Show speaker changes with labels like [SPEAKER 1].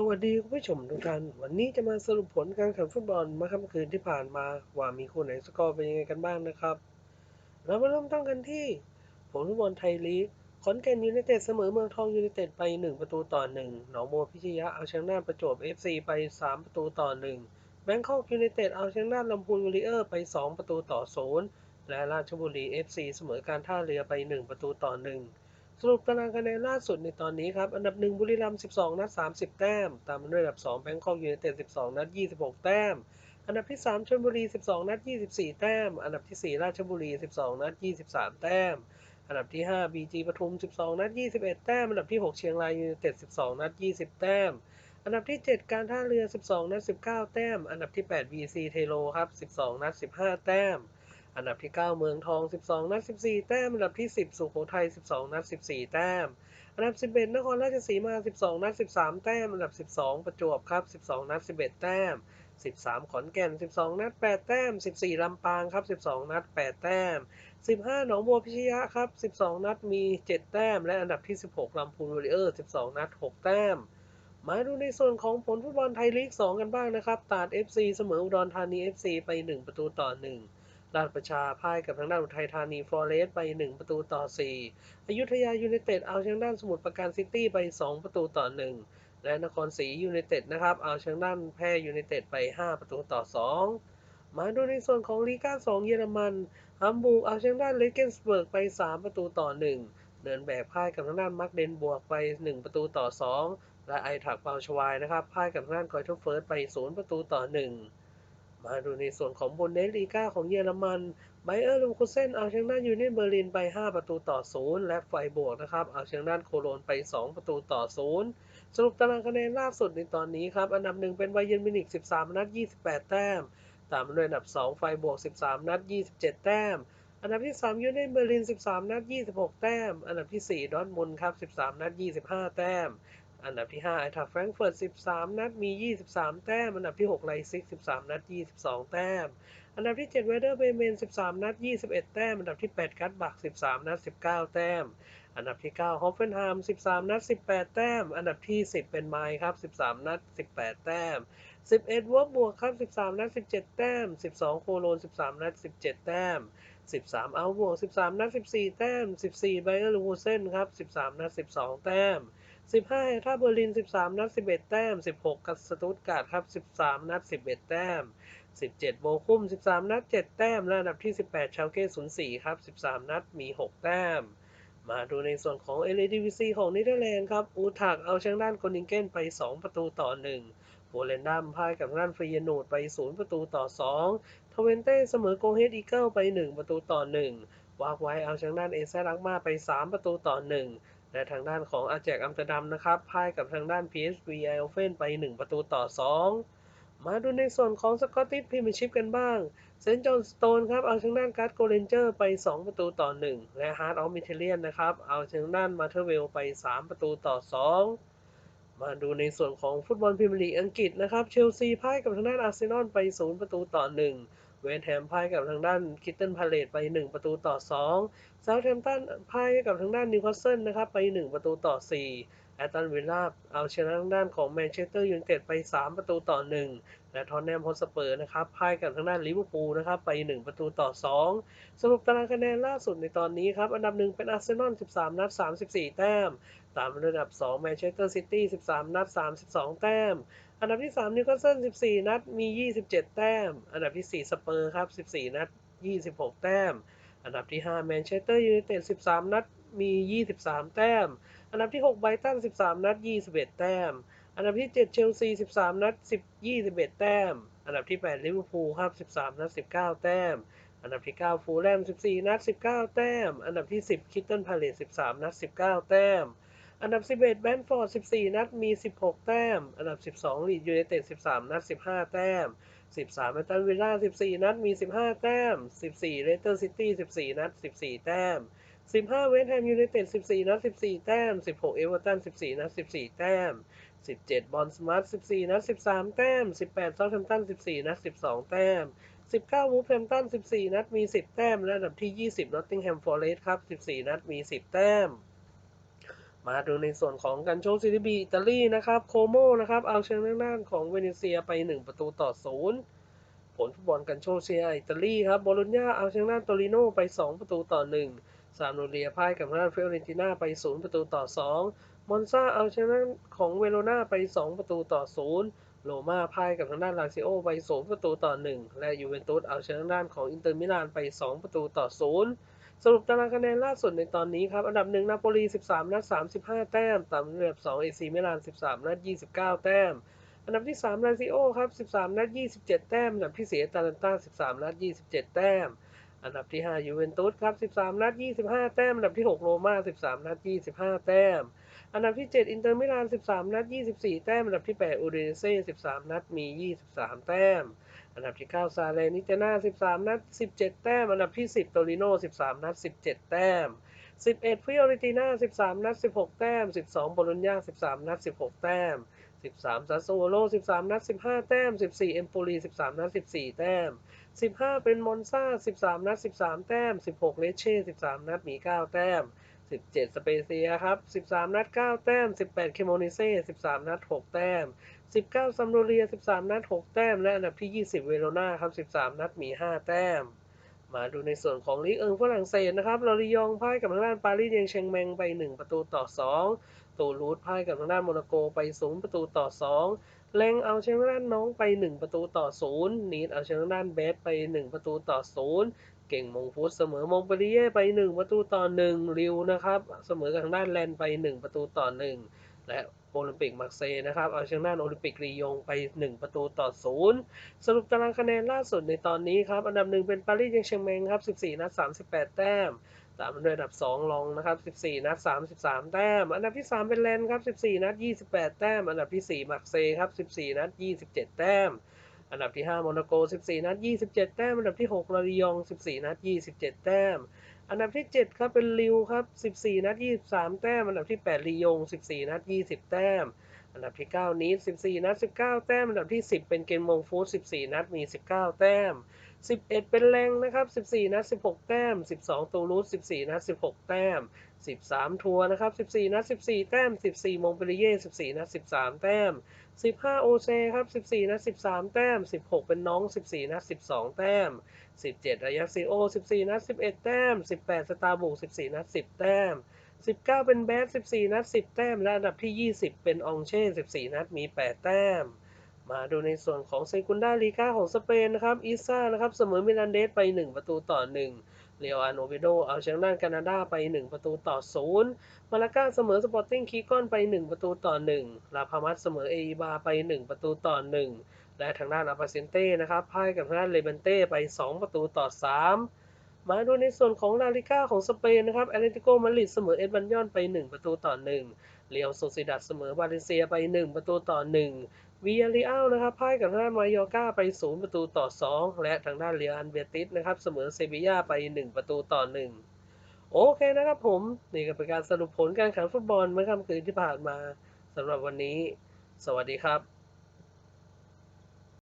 [SPEAKER 1] สวัสดีคุณผู้ชมทุกท่าน วันนี้จะมาสรุปผลการแข่งฟุตบอลเมื่อค่ำคืนที่ผ่านมา ว่ามีคู่ไหนสกอร์เป็นยังไงกันบ้างนะครับ เรามาเริ่มต้นกันที่ ผลฟุตบอลไทยลีกขอนแก่นยูไนเต็ดเสมอเมืองทองยูไนเต็ดไป 1 ประตูต่อ 1 หนองบัวพิชยะเอาชนะประจวบ FC ไป 3 ประตูต่อ 1 แบงคอกยูไนเต็ดเอาชนะลำพูนวอริเออร์ไป 2 ประตูต่อ 0 และราชบุรี FC เสมอการท่าเรือไป 1 ประตูต่อ 1 สรุปตารางคะแนนล่าสุดในตอนนี้ครับ อันดับ 1 บุรีรัมย์ 12 นัด 30 แต้ม ตามมาด้วยอันดับ 2 แบงคอกยูไนเต็ด 12 นัด 26 แต้ม อันดับที่ 3ชลบุรี 12 นัด 24 แต้ม อันดับที่ 4 ราชบุรี 12 นัด 23 แต้ม อันดับที่ 5 BG ปทุม 12 นัด 21 แต้ม อันดับที่ 6 เชียงรายยูไนเต็ด 12 นัด 20 แต้ม อันดับที่ 7 การท่าเรือ 12 นัด 19 แต้ม อันดับที่8 BC เทโลครับ 12 นัด 15 แต้ม อันดับที่ 9 เมืองทอง 12 นัด 14 แต้ม อันดับที่ 10 สุโขทัย 12 นัด 14 แต้ม อันดับ 11 นครราชสีมา 12 นัด 13 แต้ม อันดับ 12 ประจวบครับ 12 นัด 11 แต้ม 13 ขอนแก่น 12 นัด 8 แต้ม 14 ลำปางครับ 12 นัด 8 แต้ม 15 หนองบัวพิชยะครับ 12 นัดมี 7 แต้ม และอันดับที่ 16 ลำพูนวอริเออร์ 12 นัด 6 แต้มมาดูในส่วนของผลฟุตบอลไทยลีก 2 กันบ้างนะครับ ตาด FC เสมออุดรธานี FC ไป 1 ประตูต่อ 1 ราชประชาพ่ายกับทางด้านอุทัยธานีฟลอเรสไป 1 ประตูต่อ 4 อยุธยายูไนเต็ดเอาชนะด้านสมุทรปราการซิตี้ไป 2 ประตูต่อ 1 และนครศรียูไนเต็ดนะครับเอาชนะด้านแพร่ยูไนเต็ดไป 5 ประตูต่อ 2 มาดูในส่วนของลีกา2 เยอรมันฮัมบูร์กเอาชนะด้านเลเกนสเบิร์กไป 3 ประตูต่อ 1 เดินแบบพ่ายกับทางด้านมักเดนบวกไป 1 ประตูต่อ 2 และไอถักเปาชวายนะครับพ่ายกับทางด้านกอยทเฟิร์สไป 0 ประตูต่อ 1 มาดูในส่วนของบุนเดสลีกาของเยอรมันไบเออร์ลูคูเซนเอาชนะยูเนียนเบอร์ลินไป 5 ประตูต่อ 0 และไฟบวกนะครับ เอาชนะด้านโคโลนไป 2 ประตูต่อ 0 สรุปตารางคะแนนล่าสุดในตอนนี้ครับ อันดับ1เป็นไบเยนมินิก 13 นัด 28 แต้ม ตามด้วยอันดับ 2 ไฟบวก 13 นัด 27 แต้ม อันดับที่ 3 ยูเนียนเบอร์ลิน 13 นัด 26 แต้ม อันดับที่ 4 ดอร์ทมุนครับ 13 นัด 25 แต้ม อันดับที่ 5 ไอทัฟแฟรงเฟิร์ต 13 นัด มี 23 แต้ม อันดับที่ 6 ไลซิก 13 นัด 22 แต้ม อันดับที่ 7 เวเดอร์เบเมน 13 นัด 21 แต้ม อันดับที่ 8 กัตบัก 13 นัด 19 แต้ม อันดับที่ 9 ฮอฟเฟนไฮม์ 13 นัด 18 แต้ม อันดับที่ 10 เป็นไมค์ครับ 13 นัด 18 แต้ม 11วอร์บวกครับ 13 นัด 17 แต้ม 12 โคโลน 13 นัด 17 แต้ม13 เอาบวก 13 นัด 14 แต้ม 14 ไบเออร์ลูเซนครับ 13 นัด 12 แต้ม 15เฮท่าเบอร์ลิน13นัด11แต้ม16กับสตูตการ์ดครับ13นัด11แต้ม17โบคุ้ม13นัด7แต้มและอันดับที่18ชาวเก้04ครับ13นัดมี6แต้ม มาดูในส่วนของ l a d v c ของเนเธอร์แลนด์ครับ อูทักเอาชนะด้านโกนิงเกนไป2ประตูต่อ1โบเลนดัมพ่ายกับด้านฟรียนูดไป0ประตูต่อ2ทเวนเต้เสมอโกเฮดอีเกิลไป1ประตูต่อ1วากไว้เอาชนะด้านเอเซรักมาไป3ประตูต่อ1 และทางด้านของอาแจกอัมสเตอร์ดัมนะครับพ่ายกับทางด้าน PSV ไอโอเฟนไป 1 ประตูต่อ 2 มาดูในส่วนของสกอตติชพรีเมียร์ชิพกันบ้างเซนต์จอห์นสโตนครับเอาชนะด้านการ์ดโกเลนเจอร์ไป 2 ประตูต่อ 1 และฮาร์ดออฟมิเทเลียนนะครับเอาชนะด้านมาเทอร์เวลไป 3 ประตูต่อ 2 มาดูในส่วนของฟุตบอลพรีเมียร์ลีกอังกฤษนะครับเชลซีพ่ายกับทางด้านอาร์เซนอลไป 0 ประตูต่อ 1 เวสต์แฮมพ่ายกับทางด้านคิตเทนพาเลตไป 1 ประตูต่อ2เซาท์แฮมป์ตันพ่ายกับทางด้านนิวคาสเซิลนะครับไป 1 ประตูต่อ 4 แอตตันวิลล่าเอาชนะทางด้านของแมนเชสเตอร์ยูไนเต็ดไป 3 ประตูต่อ 1 และทอนแนมฮอสเปอร์นะครับพ่ายกับทางด้านลิเวอร์พูลนะครับไป 1 ประตูต่อ 2 สรุปตารางคะแนนล่าสุดในตอนนี้ครับอันดับ 1 เป็นอาร์เซนอล 13 นัด 34 แต้ม ตามอันดับ 2 แมนเชสเตอร์ซิตี้ 13 นัด 32 แต้ม อันดับที่ 3 นิวคาสเซิล 14 นัด มี 27 แต้ม อันดับที่ 4 สเปอร์ครับ 14 นัด 26 แต้ม อันดับที่ 5 แมนเชสเตอร์ยูไนเต็ด 13 นัด มี 23 แต้ม อันดับที่6ไบรตัน 13 นัด 21 แต้ม อันดับที่ 7 เชลซี 13 นัด 10 21 แต้ม อันดับที่ 8 ลิเวอร์พูลครับ 13 นัด 19 แต้ม อันดับที่ 9 ฟูลแลม 14 นัด 19 แต้ม อันดับที่ 10 คิตเทิลพาเลต13 นัด 19 แต้ม อันดับ 11 แบนฟอร์ด 14 นัด มี 16 แต้ม อันดับ 12 ลีดยูไนเต็ด 13 นัด 15 แต้ม 13แอตตันวิลล่า 14 นัด มี 15 แต้ม 14 เลสเตอร์ซิตี้ 14 นัด 14 แต้ม 15เวสต์แฮมยูไนเต็ด14นัด14แต้ม16เอเวอร์ตัน14นัด14แต้ม17บเจ็ดบอลสมาร์ท14นัด13แต้ม18เซาท์แฮมป์ตัน14นัด12แต้ม19วูฟแฮมป์ตัน14นัดมี10แต้มและอันดับที่20นอตติงแฮมฟอร์เรสต์ครับ14นัดมี10แต้มมาดูในส่วนของการโชว์ซีรีบีอิตาลีนะครับโคโมนะครับเอาชนะทางด้านของเวเนเซียไป 1 ประตูต่อศูนย์ผลฟุตบอลกันโชว์เซียอิตาลีครับโบโลญญาเอาชนะทางโตริโนไป 2 ประตูต่อ 1 ซามโนเรียพ่ายกับทางด้านเฟรเรนติน่าไป 0 ประตูต่อ 2 มอนซาเอาชนะของเวโรนาไป 2 ประตูต่อ 0 โรม่าพ่ายกับทางด้านลาซิโอไป 0 ประตูต่อ 1 และยูเวนตุสเอาชนะด้านของอินเตอร์มิลานไป 2 ประตูต่อ 0 สรุปตารางคะแนนล่าสุดในตอนนี้ครับ อันดับหนึ่งนาโปลี 13 นัด 35 แต้มตามอันดับ 2 เอซีมิลาน 13 นัด 29 แต้มอันดับที่ 3 ลาซิโอครับ 13 นัด 27 แต้ม อันดับที่4ตาลันต้า 13 นัด 27 แต้ม อันดับที่ 5 ยูเวนตุสครับ 13 นัด 25 แต้ม อันดับที่ 6 โรม่า 13 นัด 25 แต้ม อันดับที่ 7 อินเตอร์มิลาน 13 นัด 24 แต้ม อันดับที่ 8 อูเดเซ่13 นัด มี 23 แต้ม อันดับที่ 9 ซาเลนิเตนา13 นัด 17 แต้ม อันดับที่ 10 โตริโน 13 นัด 17 แต้ม 11ฟิโอริติน่า 13 นัด 16 แต้ม 12โบโลญญา 13 นัด 16 แต้ม 13ซาโซโล 13 นัด 15 แต้ม 14 เอมโปลี 13 นัด 14 แต้ม 15เป็นมอนซา13นัด13แต้ม16เลเช่13นัดมี9แต้ม17สเปเซียครับ13นัด9แต้ม18เคโมนิเซ่13นัด6แต้ม19ซัมโดเรีย13นัด6แต้ม และอันดับที่20เวโรนาครับ13นัดมี5แต้ม มาดูในส่วนของลีกเอิงฝรั่งเศสนะครับลอริยองพ่ายกับทางด้านปารีสเยงเชงแมงไป1ประตูต่อ2ตูรูดพ่ายกับทางด้านโมนาโกไป0ประตูต่อ2 แรงเอาเชนะด้านน้องไป 1 ประตูต่อ0นีดเอาเชนะด้านเบสไป 1 ประตูต่อ0เก่งมงฟุตเสมอมงปรีเย่ไป 1 ประตูต่อ1ริวนะครับเสมอกับทางด้านแลนไป 1 ประตูต่อ 1 และโอลิมปิกมาร์เซย์นะครับเอาชนะโอลิมปิกรียงไป 1 ประตูต่อ 0 สรุปตารางคะแนนล่าสุดในตอนนี้ครับ อันดับหนึ่งเป็นปารีสเยงเชียงแมงครับ 14 นัด 38 แต้ม ตามด้วยอันดับ 2 รองนะครับ 14 นัด 33 แต้ม อันดับที่ 3 เป็นเลนครับ 14 นัด 28 แต้ม อันดับที่ 4มาร์เซครับ 14 นัด 27 แต้ม อันดับที่ 5 โมนาโก 14 นัด 27 แต้ม อันดับที่ 6 ลาริยอง 14 นัด 27 แต้ม อันดับที่ 7 ครับเป็นลิวครับ 14 นัด 23 แต้ม อันดับที่ 8 ลียง 14 นัด 20 แต้ม อันดับที่ 9 นีส14 นัด 19 แต้ม อันดับที่ 10 เป็นเกนมงฟูด14 นัด มี 19 แต้ม 11 เป็นแรงนะครับ 14 นัด 16 แต้ม 12 ตูรูส14 นัด 16 แต้ม 13ทัวร์นะครับ14นัด14แต้ม14มงเปรีเย่14นัด13แต้ม15โอเซครับ14นัด13แต้ม16เป็นน้อง14นัด12แต้ม17อายักซิโอ14นัด11แต้ม18สตาร์บุก14นัด10แต้ม19เป็นแบด14นัด10แต้ม และอันดับที่20เป็นองเช่14นัดมี8แต้มมาดูในส่วนของเซกุนดาลีกาของสเปนนะครับอิซ่านะครับ เสมอมิลานเดสไป 1 ประตูต่อ 1 เรียวอาโนเวโดเอาชนะด้านแคนาดาไป 1 ประตูต่อ 0 มาลาก้าเสมอสปอร์ติ้งคีกอนไป 1 ประตูต่อ 1 ลาพามัสเสมอเอีบาไป 1 ประตูต่อ 1 และทางด้านอาปาเซนเต้นะครับพ่ายกับทางด้านเลเบนเต้ไป 2 ประตูต่อ 3 มาดูในส่วนของลาลิก้าของสเปนนะครับแอตเลติโกมาริดเสมอเอสบันยอนไป 1 ประตูต่อ 1เรียวโซซิดัดเสมอบาเลนเซียไป 1 ประตูต่อ 1 วิยาริอัลนะครับพ่ายกับทางด้านมายอกาไป 0 ประตูต่อ 2 และทางด้านเรียอันเบติสนะครับเสมอเซบียาไป 1 ประตูต่อ 1 โอเคนะครับผม นี่ก็เป็นการสรุปผลการแข่งฟุตบอลเมื่อค่ำคืนที่ผ่านมาสำหรับวันนี้ สวัสดีครับ